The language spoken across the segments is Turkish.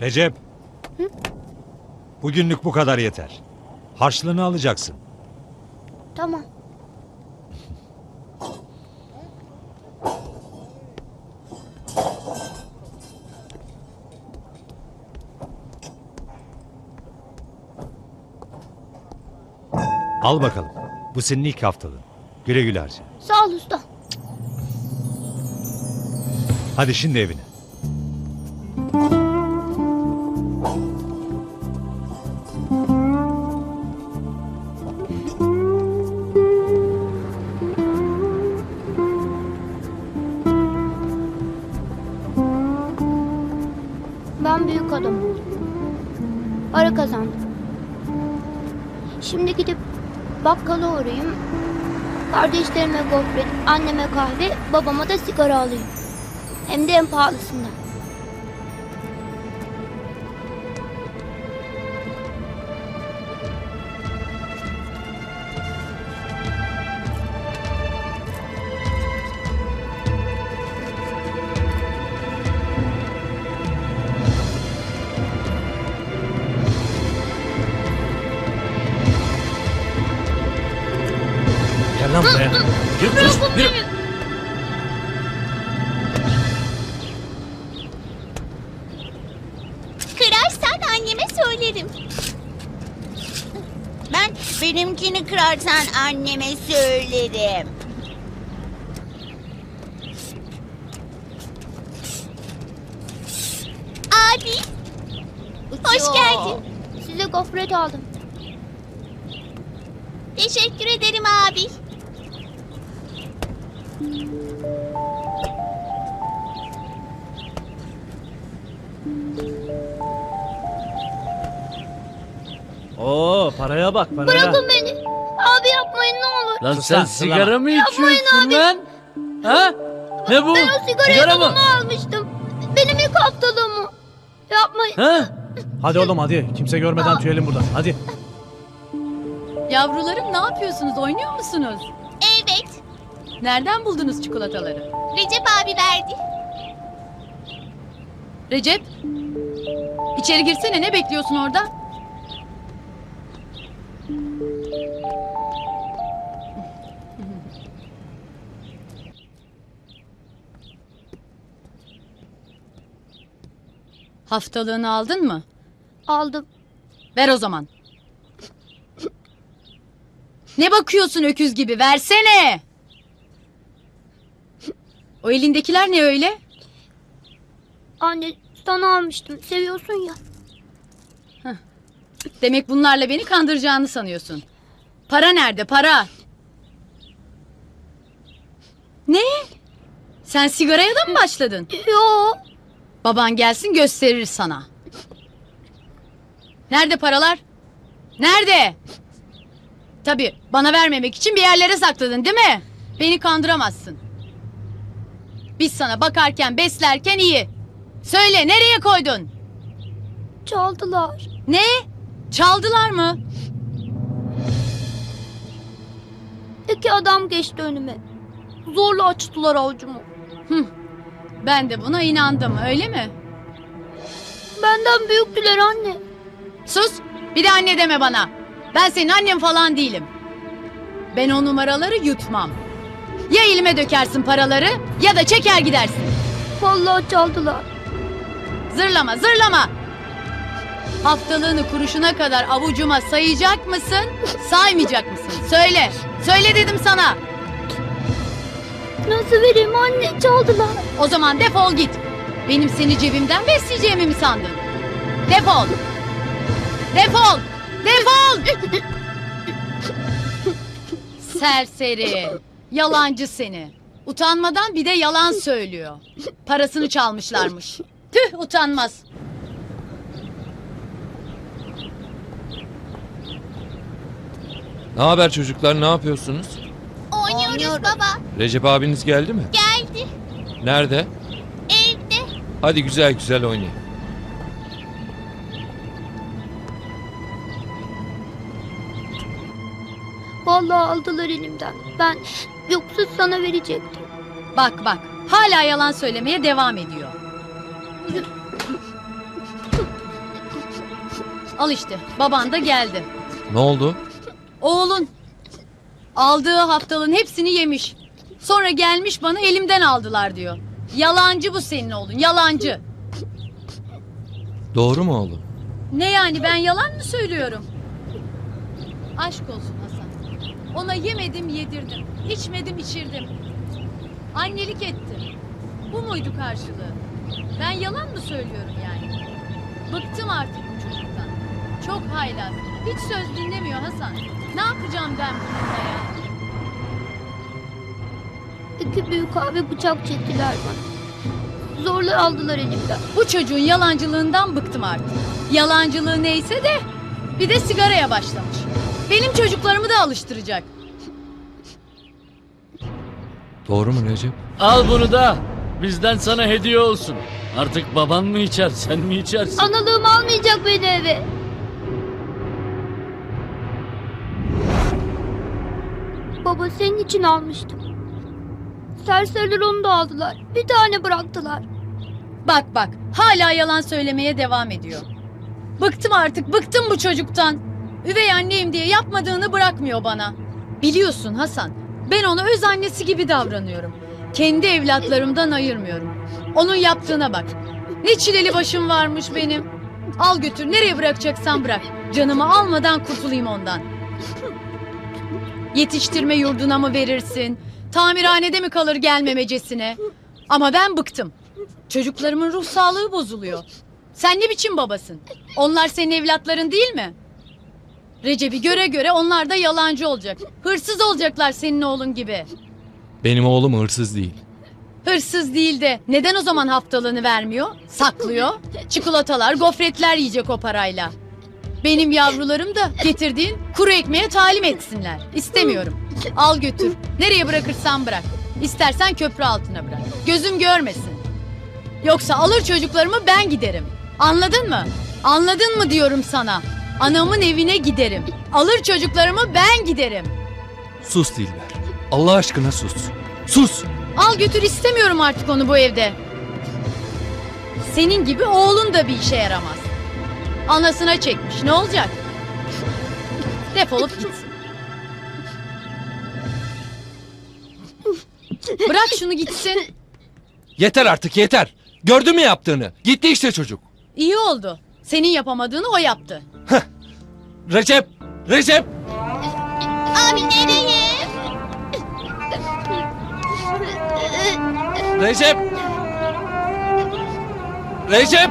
Recep. Bugünlük bu kadar yeter. Harçlığını alacaksın. Al bakalım. Bu senin ilk haftalığın. Güle güle harca. Sağ ol usta. Hadi şimdi evine. Ben büyük adam oldum. Para kazandım. Şimdi gidip bakkala uğrayayım. Kardeşlerime gofret, anneme kahve, babama da sigara alayım. Hem de en pahalısından. Benimkini kırarsan anneme söylerim. Abi, hoş geldin. Size gofret aldım. Teşekkür ederim abi. Oo paraya bak paraya. Bırakın beni. Abi yapmayın ne olur. Lan Sus sen lan, sigara mı içiyorsun lan? Ha? Ne bu? Ben o sigarayı sigara mı? babama almıştım. Benim ilk haftalığım o. Yapmayın. Ha? Hadi oğlum hadi. Kimse görmeden tüyelim buradan. Hadi. Yavrularım ne yapıyorsunuz? Oynuyor musunuz? Evet, Nereden buldunuz çikolataları? Recep abi verdi. Recep, içeri girsene ne bekliyorsun orada? Haftalığını aldın mı? Aldım. Ver o zaman. Ne bakıyorsun öküz gibi? Versene. O elindekiler ne öyle? Anne sana almıştım. Seviyorsun ya. Demek bunlarla beni kandıracağını sanıyorsun. Para nerede? Para. Ne? Sen sigaraya da mı başladın? Yo. Baban gelsin gösterir sana. Nerede paralar? Nerede? Tabii bana vermemek için bir yerlere sakladın değil mi? Beni kandıramazsın. Biz sana bakarken beslerken iyi. Söyle nereye koydun? Çaldılar. Ne? Çaldılar mı? İki adam geçti önüme. Zorla açtılar avucumu. Ben de buna inandım öyle mi? Benden büyüktüler anne. Sus bir de anne deme bana. Ben senin annen falan değilim. Ben o numaraları yutmam. Ya elime dökersin paraları ya da çeker gidersin. Vallahi çaldılar. Zırlama zırlama. Haftalığını kuruşuna kadar avucuma sayacak mısın? Saymayacak mısın? Söyle. Söyle dedim sana. Nasıl vereyim anne? Çaldılar. O zaman defol git. Benim seni cebimden besleyeceğimi mi sandın? Defol. Defol. Defol. Serseri. Yalancı seni. Utanmadan bir de yalan söylüyor. Parasını çalmışlarmış. Tüh utanmaz. Ne haber çocuklar ne yapıyorsunuz? Oynuyoruz, baba. Recep abiniz geldi mi? Geldi. Nerede? Evde. Hadi güzel güzel oynayın. Vallahi aldılar elimden. Ben yoksa sana verecektim. Bak bak hala yalan söylemeye devam ediyor. Al işte baban da geldi. Ne oldu? Oğlun aldığı haftalığın hepsini yemiş. Sonra gelmiş bana elimden aldılar diyor. Yalancı bu senin oğlun yalancı. Doğru mu oğlum? Ne yani ben yalan mı söylüyorum? Aşk olsun Hasan. Ona yemedim yedirdim. içmedim içirdim. Annelik etti. Bu muydu karşılığı? Ben yalan mı söylüyorum yani? Bıktım artık. Çok haylaz. Hiç söz dinlemiyor Hasan. Ne yapacağım ben bununla ya? İki büyük abi bıçak çektiler bana. Zorla aldılar elimden. Bu çocuğun yalancılığından bıktım artık. Yalancılığı neyse de bir de sigaraya başlamış. Benim çocuklarımı da alıştıracak. Doğru mu Recep? Al bunu da. Bizden sana hediye olsun. Artık baban mı içer sen mi içersin? Analığım almayacak beni eve. Baba senin için almıştım. Serseriler onu da aldılar. Bir tane bıraktılar. Bak bak hala yalan söylemeye devam ediyor. Bıktım artık bıktım bu çocuktan. Üvey anneyim diye yapmadığını bırakmıyor bana. Biliyorsun Hasan ben ona öz annesi gibi davranıyorum. Kendi evlatlarımdan ayırmıyorum. Onun yaptığına bak. Ne çileli başım varmış benim. Al götür nereye bırakacaksan bırak. Canımı almadan kurtulayım ondan. Yetiştirme yurduna mı verirsin? Tamirhanede mi kalır gelmemecesine? Ama ben bıktım. Çocuklarımın ruh sağlığı bozuluyor. Sen ne biçim babasın? Onlar senin evlatların değil mi? Recep'i göre göre onlar da yalancı olacak. Hırsız olacaklar senin oğlun gibi. Benim oğlum hırsız değil. Hırsız değil de neden o zaman haftalığını vermiyor? Saklıyor. Çikolatalar, gofretler yiyecek o parayla. Benim yavrularım da getirdiğin kuru ekmeğe talim etsinler. İstemiyorum. Al götür. Nereye bırakırsan bırak. İstersen köprü altına bırak. Gözüm görmesin. Yoksa alır çocuklarımı ben giderim. Anladın mı? Anladın mı diyorum sana. Anamın evine giderim. Alır çocuklarımı ben giderim. Sus Dilber. Allah aşkına sus. Sus! Al götür istemiyorum artık onu bu evde. Senin gibi oğlun da bir işe yaramaz. Anasına çekmiş ne olacak? Defolup gitsin. Bırak şunu gitsin. Yeter artık yeter. Gördün mü yaptığını? Gitti işte çocuk. İyi oldu. Senin yapamadığını o yaptı. Recep! Recep! Abi nereye? Recep! Recep!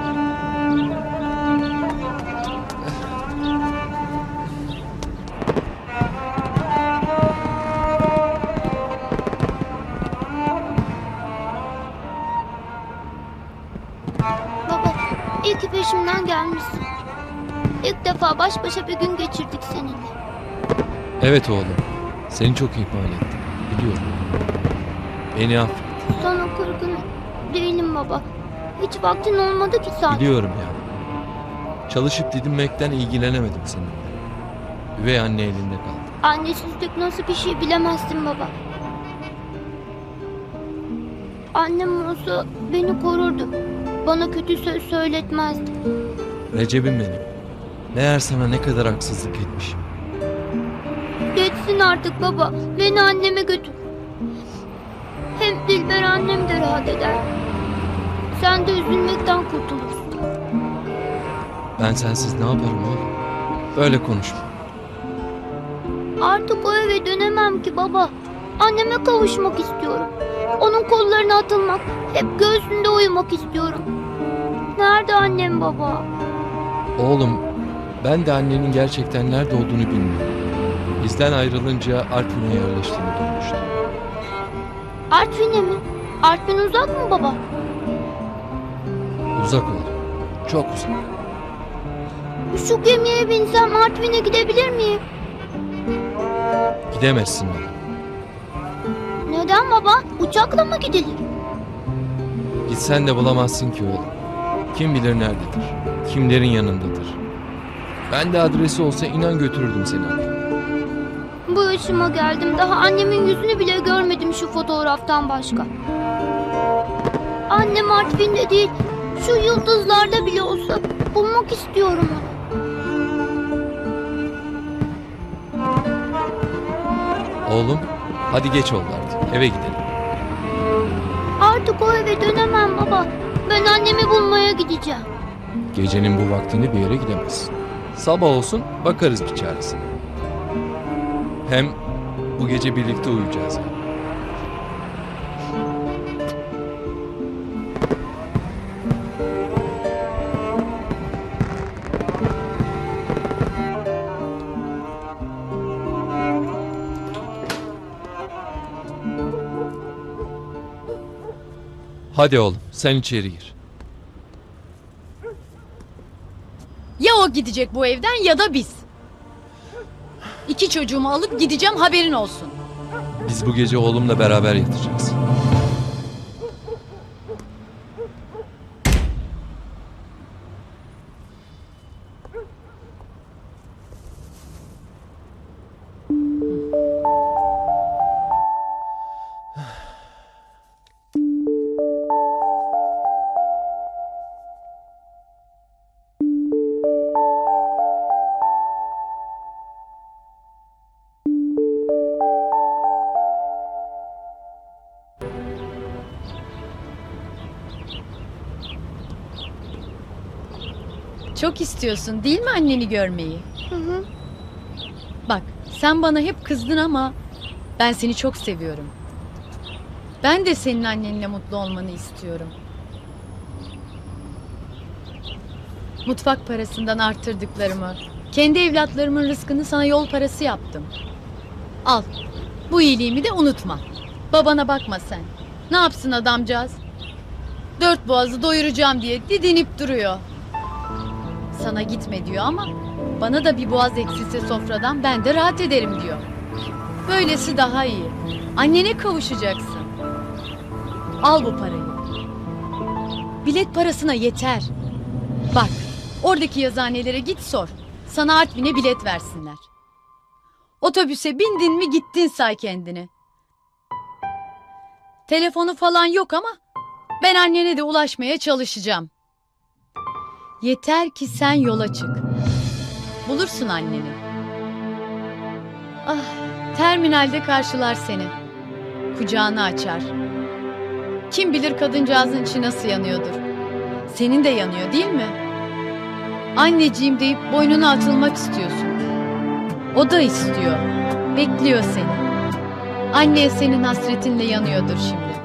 İyi ki peşimden gelmişsin. İlk defa baş başa bir gün geçirdik seninle. Evet oğlum. Seni çok ihmal ettim. Biliyorum. Beni affet. Sana kırgın değilim baba. Hiç vaktin olmadı ki zaten. Biliyorum ya. Çalışıp didinmekten ilgilenemedim seninle. Üvey anne elinde kaldı. Annesizlik nasıl bir şey bilemezsin baba. Annem olsa beni korurdu. Bana kötü söz söyletmezdi. Recep'im benim. Meğer sana ne kadar haksızlık etmişim. Geçsin artık baba. Beni anneme götür. Hem Dilber annem de rahat eder. Sen de üzülmekten kurtulursun. Ben sensiz ne yaparım oğlum? Böyle konuşma. Artık o eve dönemem ki baba. Anneme kavuşmak istiyorum. Onun kollarına atılmak, hep göğsünde uyumak istiyorum. Nerede annem baba? Oğlum, ben de annenin gerçekten nerede olduğunu bilmiyorum. Bizden ayrılınca Artvin'e yerleştiğini duymuştum. Artvin'e mi? Artvin uzak mı baba? Uzak oğlum. Çok uzak. Şu gemiye binsem Artvin'e gidebilir miyim? Gidemezsin oğlum. Neden baba? Uçakla mı gidilir? Gitsen de bulamazsın ki oğlum. Kim bilir nerededir? Kimlerin yanındadır? Ben de adresi olsa inan götürürdüm seni. Bu yaşıma geldim. Daha annemin yüzünü bile görmedim şu fotoğraftan başka. Annem Artvin'de değil, şu yıldızlarda bile olsa bulmak istiyorum onu. Oğlum hadi geç oldu artık eve gidelim. Artık o eve dönemem baba. Ben annemi bulmaya gideceğim. Gecenin bu vaktinde bir yere gidemezsin. Sabah olsun bakarız bir çaresine. Hem bu gece birlikte uyuyacağız. ya. Hadi oğlum sen içeri gir. Ya o gidecek bu evden ya da biz. İki çocuğumu alıp gideceğim haberin olsun. Biz bu gece oğlumla beraber yatacağız. Çok istiyorsun değil mi anneni görmeyi? Hı hı. Bak sen bana hep kızdın ama ben seni çok seviyorum. Ben de senin annenle mutlu olmanı istiyorum. Mutfak parasından arttırdıklarımı, kendi evlatlarımın rızkını sana yol parası yaptım. Al, bu iyiliğimi de unutma. Babana bakma sen. Ne yapsın adamcağız? Dört boğazı doyuracağım diye didinip duruyor. Sana gitme diyor ama bana da bir boğaz eksilse sofradan ben de rahat ederim diyor. Böylesi daha iyi. Annene kavuşacaksın. Al bu parayı. Bilet parasına yeter. Bak, oradaki yazıhanelere git sor. Sana Artvin'e bilet versinler. Otobüse bindin mi gittin say kendini. Telefonu falan yok ama ben annene de ulaşmaya çalışacağım. Yeter ki sen yola çık. Bulursun anneni. Ah, terminalde karşılar seni. Kucağını açar. Kim bilir kadıncağızın içi nasıl yanıyordur. Senin de yanıyor değil mi? Anneciğim deyip boynuna atılmak istiyorsun. O da istiyor. Bekliyor seni. Anne senin hasretinle yanıyordur şimdi.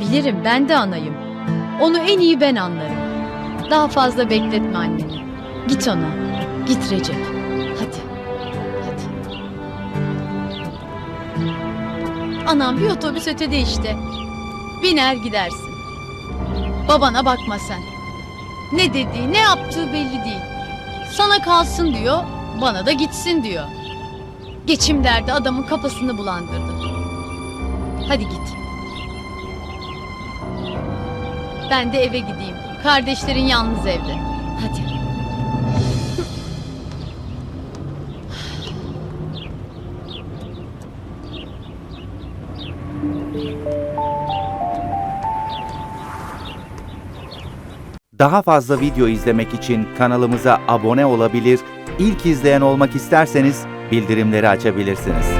Bilirim ben de anayım. Onu en iyi ben anlarım. Daha fazla bekletme anneni. Git ona. Git Recep. Hadi. Hadi. Anam bir otobüs ötede işte. Biner gidersin. Babana bakma sen. Ne dediği, ne yaptığı belli değil. Sana kalsın diyor, bana da gitsin diyor. Geçim derdi adamın kafasını bulandırdı. Hadi git. Ben de eve gideyim. Kardeşlerin yalnız evde. Hadi. Daha fazla video izlemek için kanalımıza abone olabilir, ilk izleyen olmak isterseniz bildirimleri açabilirsiniz.